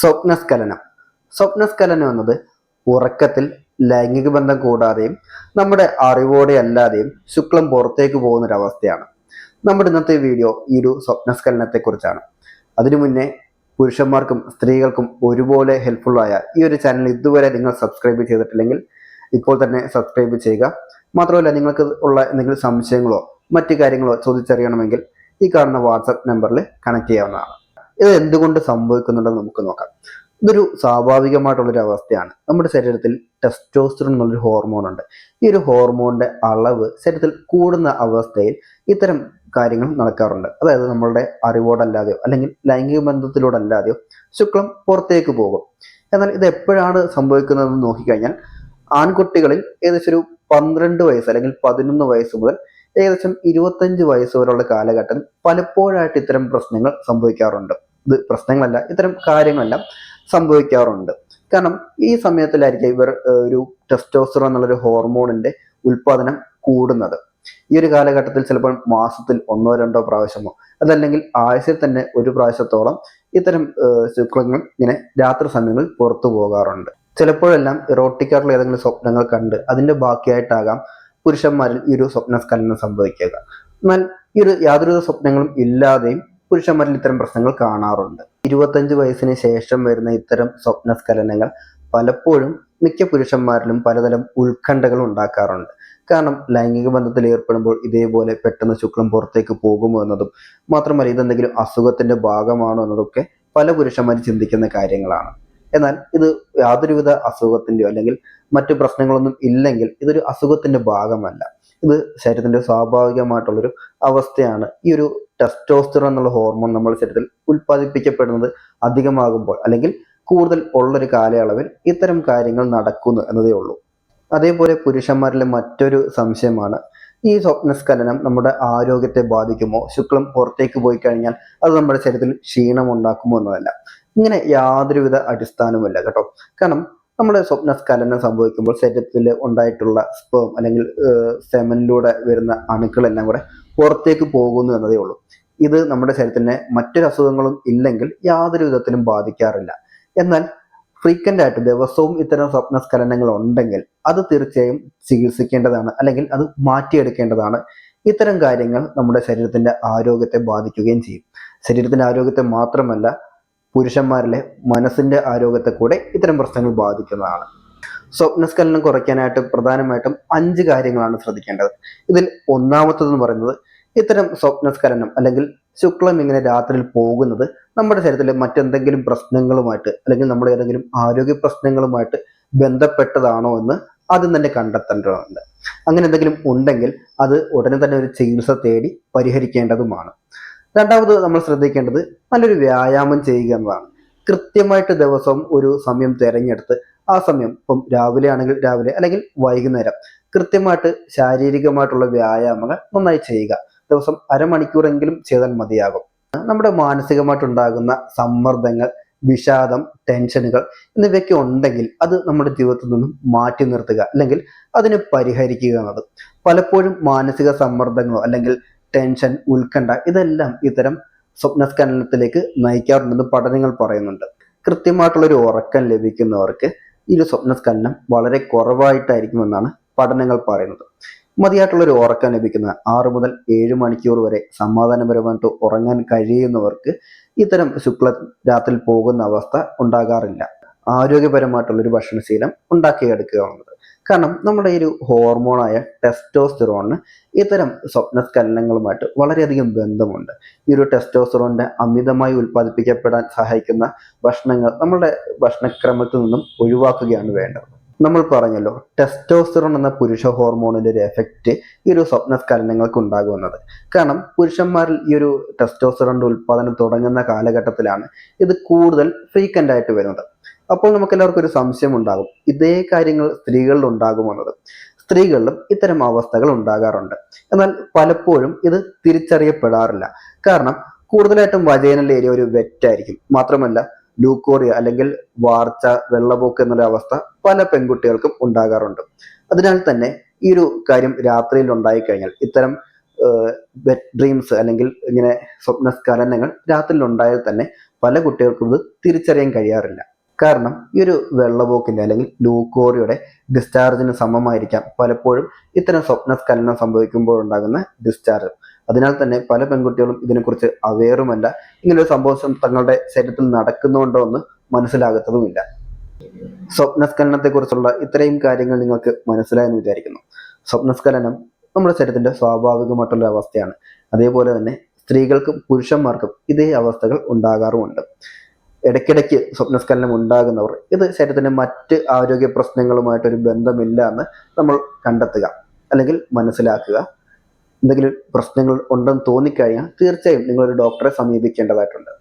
സ്വപ്നസ്ഖലനം. സ്വപ്നസ്ഖലനം എന്നത് ഉറക്കത്തിൽ ലൈംഗിക ബന്ധം കൂടാതെയും നമ്മുടെ അറിവോടെ അല്ലാതെയും ശുക്ലം പുറത്തേക്ക് പോകുന്നൊരവസ്ഥയാണ്. നമ്മുടെ ഇന്നത്തെ വീഡിയോ ഈ ഒരു സ്വപ്നസ്ഖലനത്തെ കുറിച്ചാണ് അതിനു മുന്നേ പുരുഷന്മാർക്കും സ്ത്രീകൾക്കും ഒരുപോലെ ഹെൽപ്ഫുള്ളായ ഈ ഒരു ചാനൽ ഇതുവരെ നിങ്ങൾ സബ്സ്ക്രൈബ് ചെയ്തിട്ടില്ലെങ്കിൽ ഇപ്പോൾ തന്നെ സബ്സ്ക്രൈബ് ചെയ്യുക. മാത്രമല്ല നിങ്ങൾക്ക് ഉള്ള എന്തെങ്കിലും സംശയങ്ങളോ മറ്റു കാര്യങ്ങളോ ചോദിച്ചറിയണമെങ്കിൽ ഈ കാണുന്ന വാട്സപ്പ് നമ്പറിൽ കണക്ട് ചെയ്യാവുന്നതാണ്. ഇത് എന്തുകൊണ്ട് സംഭവിക്കുന്നുണ്ടെന്ന് നമുക്ക് നോക്കാം. ഇതൊരു സ്വാഭാവികമായിട്ടുള്ളൊരു അവസ്ഥയാണ് നമ്മുടെ ശരീരത്തിൽ ടെസ്റ്റോസ്റ്ററോൺ എന്നുള്ളൊരു ഹോർമോൺ ഉണ്ട്. ഈ ഒരു ഹോർമോണിന്റെ അളവ് ശരീരത്തിൽ കൂടുന്ന അവസ്ഥയിൽ ഇത്തരം കാര്യങ്ങൾ നടക്കാറുണ്ട്. അതായത് നമ്മളുടെ അറിവോടല്ലാതെയോ അല്ലെങ്കിൽ ലൈംഗിക ബന്ധത്തിലൂടെ അല്ലാതെയോ ശുക്ലം പുറത്തേക്ക് പോകും. എന്നാൽ ഇത് എപ്പോഴാണ് സംഭവിക്കുന്നതെന്ന് നോക്കിക്കഴിഞ്ഞാൽ ആൺകുട്ടികളിൽ ഏകദേശം ഒരു പന്ത്രണ്ട് വയസ്സ് അല്ലെങ്കിൽ പതിനൊന്ന് വയസ്സ് മുതൽ ഏകദേശം ഇരുപത്തഞ്ച് വയസ്സ് വരെയുള്ള കാലഘട്ടം പലപ്പോഴായിട്ട് ഇത്തരം പ്രശ്നങ്ങൾ സംഭവിക്കാറുണ്ട്. ഇത് പ്രശ്നങ്ങളല്ല ഇത്തരം കാര്യങ്ങളെല്ലാം സംഭവിക്കാറുണ്ട്. കാരണം ഈ സമയത്തിലായിരിക്കും ഇവർ ഒരു ടെസ്റ്റോസ്റോ എന്നുള്ളൊരു ഹോർമോണിന്റെ ഉൽപാദനം കൂടുന്നത്. ഈ ഒരു കാലഘട്ടത്തിൽ ചിലപ്പോൾ മാസത്തിൽ ഒന്നോ രണ്ടോ പ്രാവശ്യമോ അതല്ലെങ്കിൽ ആഴ്ചയിൽ തന്നെ ഒരു പ്രാവശ്യത്തോളം ഇത്തരം ശുക്ലങ്ങൾ ഇങ്ങനെ രാത്രി സമയങ്ങളിൽ പുറത്തു പോകാറുണ്ട്. ചിലപ്പോഴെല്ലാം ഇറോട്ടിക്കായിട്ടുള്ള ഏതെങ്കിലും സ്വപ്നങ്ങൾ കണ്ട് അതിന്റെ ബാക്കിയായിട്ടാകാം പുരുഷന്മാരിൽ ഈ ഒരു സ്വപ്നസ്ഖലനം സംഭവിക്കുക. എന്നാൽ ഈ ഒരു യാതൊരു സ്വപ്നങ്ങളും ഇല്ലാതെയും പുരുഷന്മാരിൽ ഇത്തരം പ്രശ്നങ്ങൾ കാണാറുണ്ട്. ഇരുപത്തഞ്ച് വയസ്സിന് ശേഷം വരുന്ന ഇത്തരം സ്വപ്നസ്ഖലനങ്ങൾ പലപ്പോഴും മിക്ക പുരുഷന്മാരിലും പലതരം ഉത്കണ്ഠകൾ ഉണ്ടാക്കാറുണ്ട്. കാരണം ലൈംഗിക ബന്ധത്തിൽ ഏർപ്പെടുമ്പോൾ ഇതേപോലെ പെട്ടെന്ന് ശുക്ലം പുറത്തേക്ക് പോകുമോ എന്നതും മാത്രമല്ല ഇതെന്തെങ്കിലും അസുഖത്തിന്റെ ഭാഗമാണോ എന്നതൊക്കെ പല പുരുഷന്മാരും ചിന്തിക്കുന്ന കാര്യങ്ങളാണ്. എന്നാൽ ഇത് യാതൊരുവിധ അസുഖത്തിന്റെയോ അല്ലെങ്കിൽ മറ്റു പ്രശ്നങ്ങളൊന്നും ഇല്ലെങ്കിൽ ഇതൊരു അസുഖത്തിന്റെ ഭാഗമല്ല. ഇത് ശരീരത്തിന്റെ സ്വാഭാവികമായിട്ടുള്ളൊരു അവസ്ഥയാണ്. ഈ ഒരു ടെസ്റ്റോസ്റ്ററോൺ എന്നുള്ള ഹോർമോൺ നമ്മുടെ ശരീരത്തിൽ ഉൽപ്പാദിപ്പിക്കപ്പെടുന്നത് അധികമാകുമ്പോൾ അല്ലെങ്കിൽ കൂടുതൽ ഉള്ളൊരു കാലയളവിൽ ഇത്തരം കാര്യങ്ങൾ നടക്കുന്നു എന്നതേ ഉള്ളൂ. അതേപോലെ പുരുഷന്മാരിലെ മറ്റൊരു സംശയമാണ്. ഈ സ്വപ്നസ്ഖലനം നമ്മുടെ ആരോഗ്യത്തെ ബാധിക്കുമോ? ശുക്ലം പുറത്തേക്ക് പോയി കഴിഞ്ഞാൽ അത് നമ്മുടെ ശരീരത്തിൽ ക്ഷീണം ഉണ്ടാക്കുമോ എന്നതല്ല. ഇങ്ങനെ യാതൊരുവിധ അടിസ്ഥാനവുമില്ല കേട്ടോ. കാരണം നമ്മുടെ സ്വപ്നസ്ഖലനം സംഭവിക്കുമ്പോൾ ശരീരത്തിൽ ഉണ്ടായിട്ടുള്ള സ്പേം അല്ലെങ്കിൽ സെമനിലൂടെ വരുന്ന അണുക്കളെല്ലാം കൂടെ പുറത്തേക്ക് പോകുന്നു എന്നതേ ഉള്ളൂ. ഇത് നമ്മുടെ ശരീരത്തിന് മറ്റൊരു അസുഖങ്ങളും ഇല്ലെങ്കിൽ യാതൊരു വിധത്തിലും ബാധിക്കാറില്ല. എന്നാൽ ഫ്രീക്വന്റ് ആയിട്ട് ദിവസവും ഇത്തരം സ്വപ്നസ്ഖലനങ്ങൾ ഉണ്ടെങ്കിൽ അത് തീർച്ചയായും ചികിത്സിക്കേണ്ടതാണ് അല്ലെങ്കിൽ അത് മാറ്റിയെടുക്കേണ്ടതാണ്. ഇത്തരം കാര്യങ്ങൾ നമ്മുടെ ശരീരത്തിന്റെ ആരോഗ്യത്തെ ബാധിക്കുകയും ചെയ്യും. ശരീരത്തിന്റെ ആരോഗ്യത്തെ മാത്രമല്ല പുരുഷന്മാരിലെ മനസ്സിന്റെ ആരോഗ്യത്തെ കൂടെ ഇത്തരം പ്രശ്നങ്ങൾ ബാധിക്കുന്നതാണ്. സ്വപ്നസ്ഖലനം കുറയ്ക്കാനായിട്ട് പ്രധാനമായിട്ടും അഞ്ച് കാര്യങ്ങളാണ് ശ്രദ്ധിക്കേണ്ടത്. ഇതിൽ ഒന്നാമത്തതെന്ന് പറയുന്നത് ഇത്തരം സ്വപ്നസ്ഖലനം അല്ലെങ്കിൽ ശുക്ലം ഇങ്ങനെ രാത്രിയിൽ പോകുന്നത് നമ്മുടെ ശരീരത്തിലെ മറ്റെന്തെങ്കിലും പ്രശ്നങ്ങളുമായിട്ട് അല്ലെങ്കിൽ നമ്മുടെ ഏതെങ്കിലും ആരോഗ്യ പ്രശ്നങ്ങളുമായിട്ട് ബന്ധപ്പെട്ടതാണോ എന്ന് ആദ്യം തന്നെ കണ്ടെത്തേണ്ടതുണ്ട്. അങ്ങനെ എന്തെങ്കിലും ഉണ്ടെങ്കിൽ അത് ഉടനെ തന്നെ ഒരു ചികിത്സ തേടി പരിഹരിക്കേണ്ടതുമാണ്. രണ്ടാമത് നമ്മൾ ശ്രദ്ധിക്കേണ്ടത് നല്ലൊരു വ്യായാമം ചെയ്യുക എന്നതാണ്. കൃത്യമായിട്ട് ദിവസം ഒരു സമയം തിരഞ്ഞെടുത്ത് ആ സമയം ഇപ്പം രാവിലെ ആണെങ്കിൽ രാവിലെ അല്ലെങ്കിൽ വൈകുന്നേരം കൃത്യമായിട്ട് ശാരീരികമായിട്ടുള്ള വ്യായാമങ്ങൾ നന്നായി ചെയ്യുക. ദിവസം അരമണിക്കൂറെങ്കിലും ചെയ്താൽ മതിയാകും. നമ്മുടെ മാനസികമായിട്ടുണ്ടാകുന്ന സമ്മർദ്ദങ്ങൾ വിഷാദം ടെൻഷനുകൾ എന്നിവയൊക്കെ ഉണ്ടെങ്കിൽ അത് നമ്മുടെ ജീവിതത്തിൽ നിന്നും മാറ്റി നിർത്തുക അല്ലെങ്കിൽ അതിനെ പരിഹരിക്കുക എന്നത്. പലപ്പോഴും മാനസിക സമ്മർദ്ദങ്ങളോ അല്ലെങ്കിൽ ടെൻഷൻ ഉത്കണ്ഠ ഇതെല്ലാം ഇത്തരം സ്വപ്നസ്ഖലനത്തിലേക്ക് നയിക്കാറുണ്ടെന്ന് പഠനങ്ങൾ പറയുന്നുണ്ട്. കൃത്യമായിട്ടുള്ള ഒരു ഉറക്കം ലഭിക്കുന്നവർക്ക് ഈ ഒരു സ്വപ്നസ്ഖലനം വളരെ കുറവായിട്ടായിരിക്കുമെന്നാണ് പഠനങ്ങൾ പറയുന്നത്. മതിയായിട്ടുള്ള ഒരു ഉറക്കം ലഭിക്കുന്ന ആറ് മുതൽ ഏഴ് മണിക്കൂർ വരെ സമാധാനപരമായിട്ട് ഉറങ്ങാൻ കഴിയുന്നവർക്ക് ഇത്തരം ശുക്ല രാത്രിയിൽ പോകുന്ന അവസ്ഥ ഉണ്ടാകാറില്ല. ആരോഗ്യപരമായിട്ടുള്ള ഒരു ഭക്ഷണശീലം ഉണ്ടാക്കിയെടുക്കുക കാരണം നമ്മുടെ ഒരു ഹോർമോണായ ടെസ്റ്റോസ്റ്ററോണിന് ഇത്തരം സ്വപ്നസ്കലനങ്ങളുമായിട്ട് വളരെയധികം ബന്ധമുണ്ട്. ഈ ഒരു ടെസ്റ്റോസ്റ്ററോണിന്റെ അമിതമായി ഉൽപ്പാദിപ്പിക്കപ്പെടാൻ സഹായിക്കുന്ന ഭക്ഷണങ്ങൾ നമ്മുടെ ഭക്ഷണക്രമത്തിൽ നിന്നും ഒഴിവാക്കുകയാണ് വേണ്ടത്. നമ്മൾ പറഞ്ഞല്ലോ ടെസ്റ്റോസ്റ്ററോൺ എന്ന പുരുഷ ഹോർമോണിന്റെ ഒരു എഫക്റ്റ് ഈ ഒരു സ്വപ്നസ്കലനങ്ങൾക്ക് ഉണ്ടാകുന്നത്. കാരണം പുരുഷന്മാരിൽ ഈ ഒരു ടെസ്റ്റോസ്റ്ററോണിന്റെ ഉൽപ്പാദനം തുടങ്ങുന്ന കാലഘട്ടത്തിലാണ് ഇത് കൂടുതൽ ഫ്രീക്വന്റ് ആയിട്ട് വരുന്നത്. അപ്പോൾ നമുക്ക് എല്ലാവർക്കും ഒരു സംശയം ഉണ്ടാകും. ഇതേ കാര്യങ്ങൾ സ്ത്രീകളിൽ ഉണ്ടാകുമെന്നത് സ്ത്രീകളിലും ഇത്തരം അവസ്ഥകൾ ഉണ്ടാകാറുണ്ട്. എന്നാൽ പലപ്പോഴും ഇത് തിരിച്ചറിയപ്പെടാറില്ല. കാരണം കൂടുതലായിട്ടും വജൈനൽ ഏരിയ ഒരു വെറ്റായിരിക്കും. മാത്രമല്ല ലൂക്കോറിയ അല്ലെങ്കിൽ വാർച്ച വെള്ളപോക്ക് എന്നൊരു അവസ്ഥ പല പെൺകുട്ടികൾക്കും ഉണ്ടാകാറുണ്ട്. അതിനാൽ തന്നെ ഈ ഒരു കാര്യം രാത്രിയിൽ ഉണ്ടായി കഴിഞ്ഞാൽ ഇത്തരം വെറ്റ് ഡ്രീംസ് അല്ലെങ്കിൽ ഇങ്ങനെ സ്വപ്നസ്ഖലനങ്ങൾ രാത്രിയിൽ ഉണ്ടായാൽ തന്നെ പല കുട്ടികൾക്കും ഇത് തിരിച്ചറിയാൻ കഴിയാറില്ല. കാരണം ഈ ഒരു വെള്ളപോക്കിന്റെ അല്ലെങ്കിൽ ലൂക്കോറിയുടെ ഡിസ്ചാർജിന് സമമായിരിക്കാം പലപ്പോഴും ഇത്തരം സ്വപ്നസ്കലനം സംഭവിക്കുമ്പോൾ ഉണ്ടാകുന്ന ഡിസ്ചാർജ് അതിനാൽ തന്നെ പല പെൺകുട്ടികളും ഇതിനെക്കുറിച്ച് അവയറുമല്ല ഇങ്ങനെ ഒരു സംഭവം തങ്ങളുടെ ശരീരത്തിൽ നടക്കുന്നുണ്ടോ എന്ന് മനസ്സിലാകത്തതുമില്ല. സ്വപ്നസ്ഖലനത്തെക്കുറിച്ചുള്ള ഇത്രയും കാര്യങ്ങൾ നിങ്ങൾക്ക് മനസ്സിലായെന്ന് വിചാരിക്കുന്നു. സ്വപ്നസ്ഖലനം നമ്മുടെ ശരീരത്തിന്റെ സ്വാഭാവികമായിട്ടുള്ള അവസ്ഥയാണ്. അതേപോലെ തന്നെ സ്ത്രീകൾക്കും പുരുഷന്മാർക്കും ഇതേ അവസ്ഥകൾ ഉണ്ടാകാറുമുണ്ട്. ഇടയ്ക്കിടയ്ക്ക് സ്വപ്നസ്ഖലനം ഉണ്ടാകുന്നവർ ഇത് ശരീരത്തിന്റെ മറ്റ് ആരോഗ്യ പ്രശ്നങ്ങളുമായിട്ടൊരു ബന്ധമില്ല എന്ന് നമ്മൾ കണ്ടെത്തുക അല്ലെങ്കിൽ മനസ്സിലാക്കുക. എന്തെങ്കിലും പ്രശ്നങ്ങൾ ഉണ്ടെന്ന് തോന്നിക്കഴിഞ്ഞാൽ തീർച്ചയായും നിങ്ങളൊരു ഡോക്ടറെ സമീപിക്കേണ്ടതായിട്ടുണ്ട്.